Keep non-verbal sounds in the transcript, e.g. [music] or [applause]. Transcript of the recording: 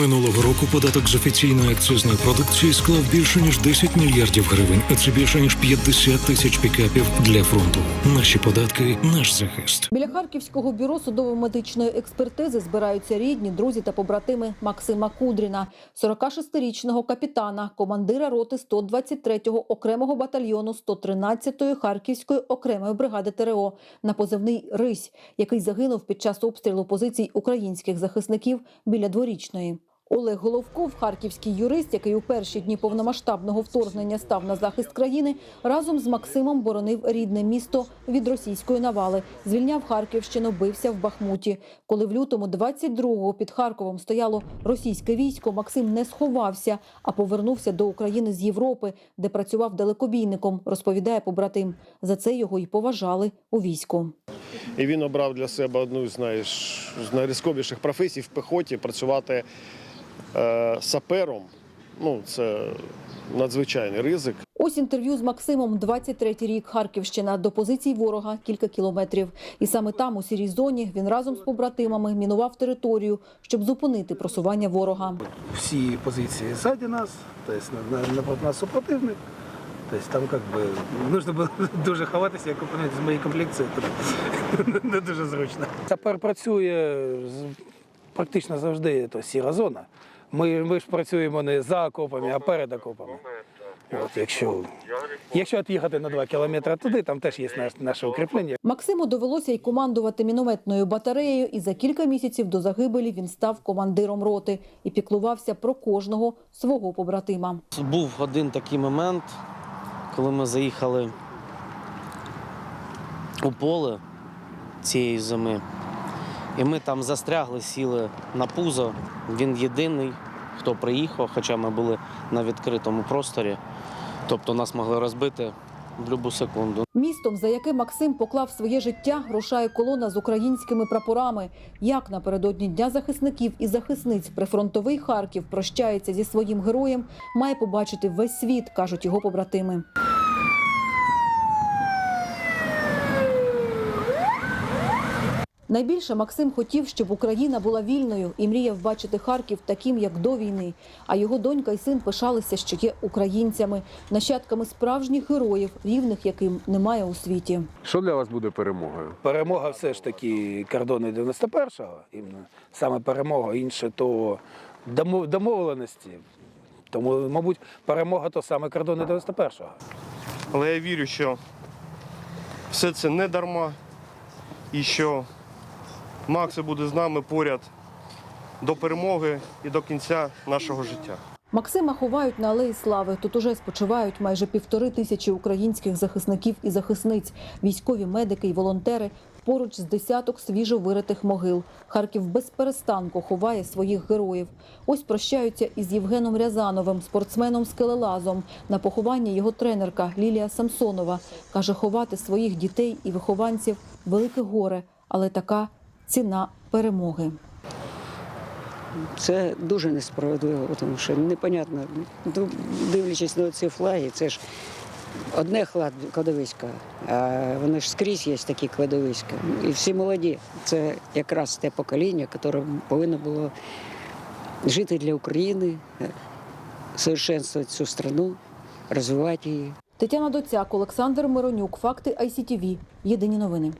Минулого року податок з офіційної акцизної продукції склав більше ніж 10 мільярдів гривень, а це більше ніж 50 тисяч пікапів для фронту. Наші податки, наш захист. Біля Харківського бюро судово-медичної експертизи збираються рідні, друзі та побратими Максима Кудріна, 46-річного капітана, командира роти 123-го окремого батальйону 113-ї Харківської окремої бригади ТРО на позивний Рись, який загинув під час обстрілу позицій українських захисників біля дворічної. Олег Головков, харківський юрист, який у перші дні повномасштабного вторгнення став на захист країни, разом з Максимом боронив рідне місто від російської навали, звільняв Харківщину, бився в Бахмуті. Коли в лютому 22-го під Харковом стояло російське військо, Максим не сховався, а повернувся до України з Європи, де працював далекобійником, розповідає побратим. За це його й поважали у війську. І він обрав для себе одну з, найрисковіших професій в пехоті працювати сапером. Ну, це надзвичайний ризик. Ось інтерв'ю з Максимом. 23-й рік Харківщина до позицій ворога кілька кілометрів. І саме там, у сірій зоні, він разом з побратимами мінував територію, щоб зупинити просування ворога. всі позиції ззаді нас, тобто на- на- напроти нас супротивник. Тобто там как би нужно було [laughs] дуже ховатися, як опинити з моєї комплекції, [laughs] не дуже зручно. Сапер працює з- практично завжди то сіра зона. Ми, ми ж працюємо не за окопами, а перед окопами. От, якщо, якщо від'їхати на 2 кілометри туди, там теж є наш- наше укріплення. Максиму довелося й командувати мінометною батареєю, і за кілька місяців до загибелі він став командиром роти і піклувався про кожного свого побратима. Був один такий момент, коли ми заїхали у поле цієї зими, і ми там застрягли, сіли на пузо. Він єдиний, хто приїхав, хоча ми були на відкритому просторі. Тобто нас могли розбити в будь-яку секунду. Містом, за яке Максим поклав своє життя, рушає колона з українськими прапорами. Як напередодні Дня захисників і захисниць прифронтовий Харків прощається зі своїм героєм, має побачити весь світ, кажуть його побратими. Найбільше Максим хотів, щоб Україна була вільною і мріяв бачити Харків таким, як до війни. А його донька і син пишалися, що є українцями, нащадками справжніх героїв, рівних яким немає у світі. Що для вас буде перемогою? Перемога все ж таки кордони 91-го, саме перемога, інше то домовленості. Тому, мабуть, перемога то саме кордони 91-го. Але я вірю, що все це не дарма і що Макс буде з нами поряд до перемоги і до кінця нашого життя. Максима ховають на алеї слави. Тут уже спочивають майже півтори тисячі українських захисників і захисниць, військові медики і волонтери. Поруч з десяток свіжо виритих могил. Харків без перестанку ховає своїх героїв. Ось прощаються із Євгеном Рязановим, спортсменом скелелазом. На похованні його тренерка Лілія Самсонова каже, ховати своїх дітей і вихованців велике горе, але така ціна перемоги. Це дуже несправедливо, тому що непонятно, дивлячись на ці флаги, це ж одне клад- кладовисько, а воно ж скрізь є такі кладовиська. І всі молоді. Це якраз те покоління, яке повинно було жити для України, совершенствувати цю страну, розвивати її. Тетяна Доцяк, Олександр Миронюк. Факти ICTV. Єдині новини.